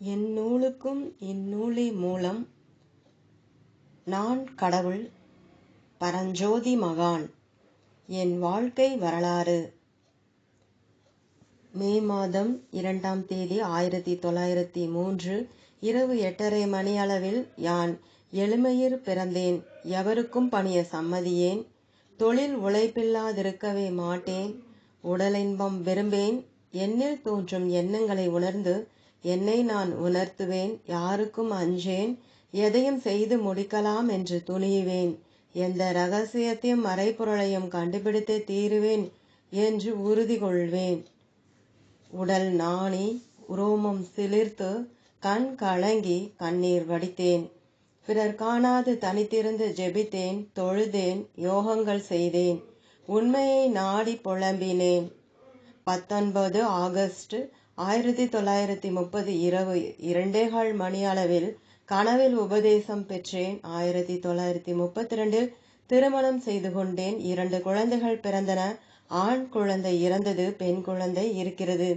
என் நூலுக்கும் இந்நூலே மூலம் நான் கடவுள் பரஞ்சோதி மகான் என் வாழ்க்கை வரலாறு. மே மாதம் இரண்டாம் தேதி ஆயிரத்தி தொள்ளாயிரத்தி மூன்று இரவு எட்டரை மணியளவில் யான் எளிமையில் பிறந்தேன். எவருக்கும் பணிய சம்மதியேன். தொழில் உழைப்பில்லாதிருக்கவே மாட்டேன். உடலின்பம் விரும்பேன். என்னில் தோன்றும் எண்ணங்களை உணர்ந்து என்னை நான் உணர்த்துவேன் யாருக்கும் அஞ்சேன் எதையும் செய்து முடிக்கலாம் என்று துணியுவேன் எந்த ரகசியத்தையும் மறைப்பொருளையும் கண்டுபிடித்தே தீருவேன் என்று உறுதி கொள்வேன் உடல் நாணி உரோமம் சிலிர்த்து கண் கலங்கி கண்ணீர் வடித்தேன். பிறர் காணாது தனித்திருந்து ஜெபித்தேன் தொழுதேன் யோகங்கள் செய்தேன். உண்மையை நாடி புலம்பினேன். பத்தொன்பது ஆகஸ்ட் ஆயிரத்தி தொள்ளாயிரத்தி முப்பது இரவு இரண்டேகால் மணியளவில் கனவில் உபதேசம் பெற்றேன். ஆயிரத்தி தொள்ளாயிரத்தி முப்பத்தி ரெண்டில் திருமணம் செய்து கொண்டேன். இரண்டு குழந்தைகள் பிறந்தன. ஆண் குழந்தை இறந்தது பெண் குழந்தை இருக்கிறது.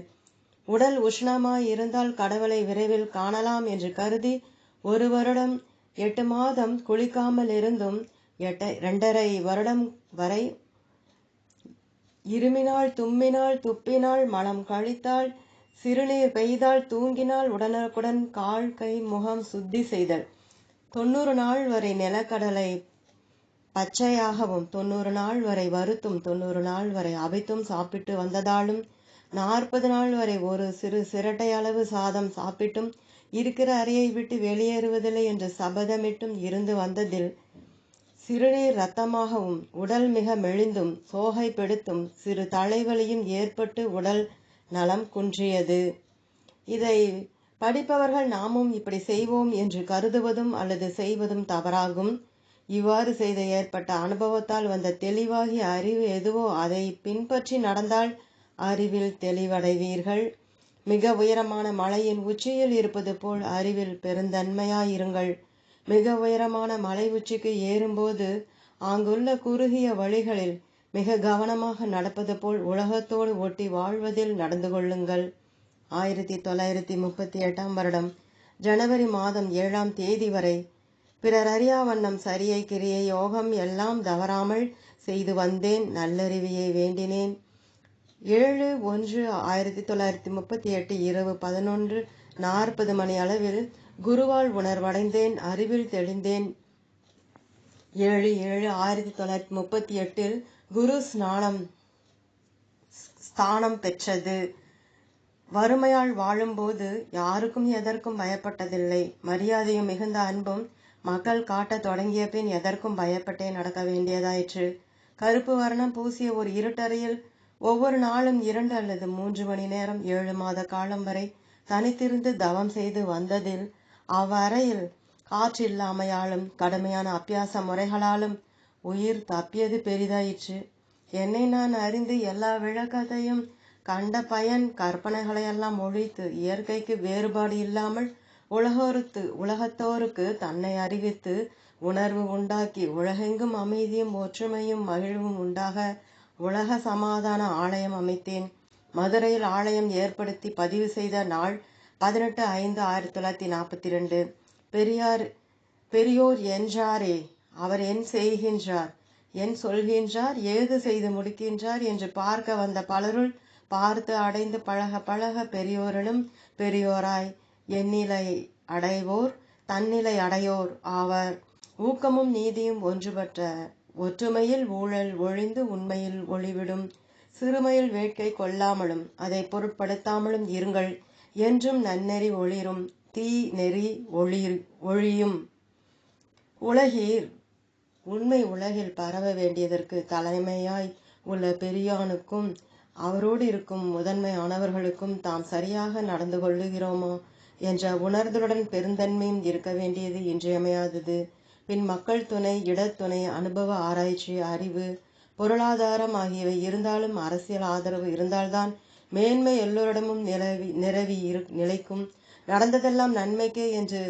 உடல் உஷ்ணமாய் இருந்தால் கடவுளை விரைவில் காணலாம் என்று கருதி ஒரு வருடம் எட்டு மாதம் குளிக்காமல் இருந்தும் எட்ட இரண்டரை வருடம் வரை இருமினால் தும்மினால் துப்பினால் மனம் கழித்தால் சிறுநீர் பெய்தால் தூங்கினால் உடனுக்குடன் கால் கை முகம் சுத்தி செய்தல். தொண்ணூறு நாள் வரை நிலக்கடலை பச்சையாகவும் தொண்ணூறு நாள் வரை வருத்தும் தொண்ணூறு நாள் வரை அவித்தும் சாப்பிட்டு வந்ததாலும் நாற்பது நாள் வரை ஒரு சிறு சிரட்டை அளவு சாதம் சாப்பிட்டும் இருக்கிற அறையை விட்டு வெளியேறுவதில்லை என்று சபதமிட்டும் இருந்து வந்ததில் சிறுநீர் இரத்தமாகவும் உடல் மிக மெலிந்தும் சோகை பெடுத்தும் சிறு தலைவலியும் ஏற்பட்டு உடல் நலம் குன்றியது. இதை படிப்பவர்கள் நாமும் இப்படி செய்வோம் என்று கருதுவதும் அல்லது செய்வதும் தவறாகும். இவ்வாறு செய்த ஏற்பட்ட அனுபவத்தால் வந்த தெளிவாகிய அறிவு எதுவோ அதை பின்பற்றி நடந்தால் அறிவில் தெளிவடைவீர்கள். மிக உயரமான மலையின் உச்சியில் இருப்பது போல் அறிவில் பெருந்தன்மையாயிருங்கள். மிக உயரமான மலை உச்சிக்கு ஏறும்போது அங்குள்ள குறுகிய வழிகளில் மிக கவனமாக நடப்பது போல் உலகத்தோடு ஒட்டி வாழ்வதில் நடந்து கொள்ளுங்கள். ஆயிரத்தி தொள்ளாயிரத்தி முப்பத்தி எட்டாம் வருடம் ஜனவரி மாதம் ஏழாம் தேதி வரை பிறர் அறியா வண்ணம் சரியை கிரியை யோகம் எல்லாம் தவறாமல் செய்து வந்தேன். நல்லறிவியை வேண்டினேன். ஏழு ஒன்று ஆயிரத்தி தொள்ளாயிரத்தி முப்பத்தி எட்டு இரவு பதினொன்று நாற்பது மணி அளவில் குருவால் உணர்வடைந்தேன் அறிவில் தெளிந்தேன். ஏழு ஏழு ஆயிரத்தி தொள்ளாயிரத்தி முப்பத்தி எட்டில் குரு ஸ்நானம் ஸ்தானம் பெற்றது. வறுமையால் வாழும்போது யாருக்கும் எதற்கும் பயப்பட்டதில்லை. மரியாதையும் மிகுந்த அன்பும் மக்கள் காட்டத் தொடங்கிய பின் எதற்கும் பயப்பட்டே நடக்க வேண்டியதாயிற்று. கருப்பு வர்ணம் பூசிய ஒரு இருட்டறையில் ஒவ்வொரு நாளும் இரண்டு அல்லது மூன்று மணி நேரம் ஏழு மாத காலம் வரை தனித்திருந்து தவம் செய்து வந்ததில் அவ்வறையில் காற்றில்லாமையாலும் கடுமையான அபியாச முறைகளாலும் உயிர் தப்பியது பெரிதாயிற்று. என்னை நான் அறிந்து எல்லா விளக்கத்தையும் கண்ட பயன் கற்பனைகளையெல்லாம் ஒழித்து இயற்கைக்கு வேறுபாடு இல்லாமல் உலகோருக்கு உலகத்தோருக்கு தன்னை அறிவித்து உணர்வு உண்டாக்கி உலகெங்கும் அமைதியும் ஒற்றுமையும் மகிழ்வும் உண்டாக உலக சமாதான ஆலயம் அமைத்தேன். மதுரையில் ஆலயம் ஏற்படுத்தி பதிவு செய்த நாள் பதினெட்டு ஐந்து ஆயிரத்தி தொள்ளாயிரத்தி நாற்பத்தி ரெண்டு. பெரியார் பெரியோர் என்றாரே. அவர் என் செய்கின்றார் என் சொல்கின்றார் ஏது செய்து முடிக்கின்றார் என்று பார்க்க வந்த பலருள் பார்த்து அடைந்து பழக பழக பெரியோரிலும் பெரியோராய் எந்நிலை அடைவோர் தன்னிலை அடையோர் ஆவர். ஊக்கமும் நீதியும் ஒன்றுபற்ற ஒற்றுமையில் ஊழல் ஒழிந்து உண்மையில் ஒளிவிடும். சிறுமையில் வேட்கை கொள்ளாமலும் அதை பொருட்படுத்தாமலும் இருங்கள். என்றும் நன்னெறி ஒளிரும் தீ நெறி ஒளிர் ஒழியும். உலகீர் உண்மை உலகில் பரவ வேண்டியதற்கு தலைமையாய் உள்ள பெரியானுக்கும் அவரோடு இருக்கும் முதன்மையானவர்களுக்கும் தாம் சரியாக நடந்து கொள்ளுகிறோமா என்ற உணர்தலுடன் பெருந்தன்மையும் இருக்க வேண்டியது இன்றியமையாதது. பின் மக்கள் துணை இடத்துணை அனுபவ ஆராய்ச்சி அறிவு பொருளாதாரம் ஆகியவை இருந்தாலும் அரசியல் ஆதரவு இருந்தால்தான் மேன்மை எல்லோரிடமும் நிலவி நிரவி இரு நிலைக்கும். நடந்ததெல்லாம் நன்மைக்கே என்று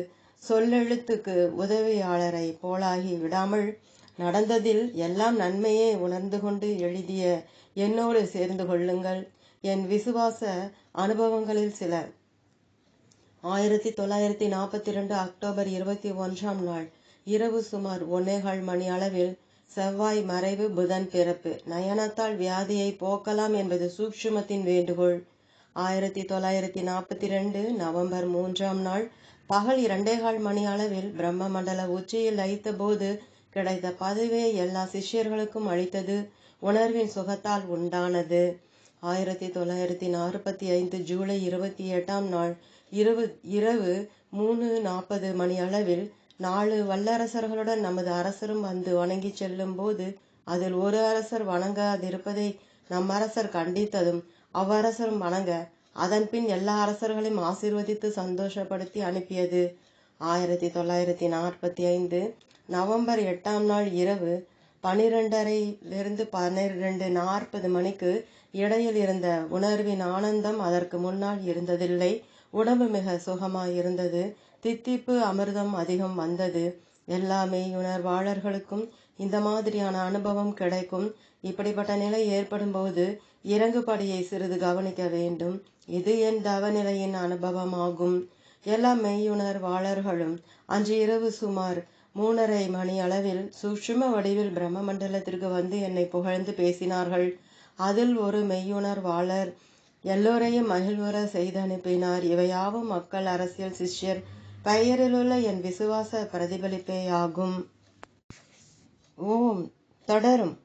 சொல்லெழுத்துக்கு உதவியாளரை போலாகி விடாமல் நடந்ததில் எல்லாம் நன்மையே உணர்ந்து கொண்டு எழுதிய என்னோடு சேர்ந்து கொள்ளுங்கள். என் விசுவாச அனுபவங்களில் சில. ஆயிரத்தி தொள்ளாயிரத்தி நாற்பத்தி ரெண்டு அக்டோபர் இருபத்தி ஒன்றாம் நாள். இரவு சுமார் ஒன்னேகால் மணி அளவில் செவ்வாய் மறைவு புதன் பிறப்பு. நயனத்தால் வியாதியை போக்கலாம் என்பது சூக்ஷுமத்தின் வேண்டுகோள். ஆயிரத்தி தொள்ளாயிரத்தி நாற்பத்தி ரெண்டு நவம்பர் மூன்றாம் நாள். பகல் இரண்டேகால் மணி அளவில் பிரம்ம மண்டல உச்சியில் லயித்த போது கிடைத்த பதவியை எல்லா சிஷ்யர்களுக்கும் அளித்தது. உணர்வின் சுகத்தால் உண்டானது. ஆயிரத்தி தொள்ளாயிரத்தி நாற்பத்தி ஐந்து ஜூலை இருபத்தி எட்டாம் நாள் இரவு இரவு மூணு நாற்பது மணி அளவில் நாலு வல்லரசர்களுடன் நமது அரசரும் வந்து வணங்கி செல்லும் போது அதில் ஒரு அரசர் வணங்காதிருப்பதை நம் அரசர் கண்டித்ததும் அவ்வரசரும் வணங்க அதன்பின் எல்லா அரசர்களையும் ஆசீர்வதித்து சந்தோஷப்படுத்தி அனுப்பியது. ஆயிரத்தி தொள்ளாயிரத்தி நாற்பத்தி ஐந்து நவம்பர் எட்டாம் நாள் இரவு பனிரெண்டரையிலிருந்து பன்னிரெண்டு நாற்பது மணிக்கு இடையில் இருந்த உணர்வின் ஆனந்தம் அதற்கு முன்னால் இருந்ததில்லை. உடம்பு மிக சுகமாய் இருந்தது தித்திப்பு அமிர்தம் அதிகம் வந்தது. எல்லா மெய்யுணர்வாளர்களுக்கும் இந்த மாதிரியான அனுபவம் கிடைக்கும். இப்படிப்பட்ட நிலை ஏற்படும் போது இறங்குபடியை சிறிது கவனிக்க வேண்டும். இது என் தவநிலையின் அனுபவமாகும். எல்லா மெய்யுணர்வாளர்களும் அன்று இரவு சுமார் மூணரை மணி அளவில் சூட்சும வடிவில் பிரம்ம மண்டலத்திற்கு வந்து என்னை புகழ்ந்து பேசினார்கள். அதில் ஒரு மெய்யுணர்வாளர் எல்லோரையும் மகிழ்வுற செய்து அனுப்பினார் இவையாவும் மக்கள் அரசியல் சிஷ்யர் பெயரிலுள்ள என் விசுவாச பிரதிபலிப்பேயாகும். ஓம். தொடரும்.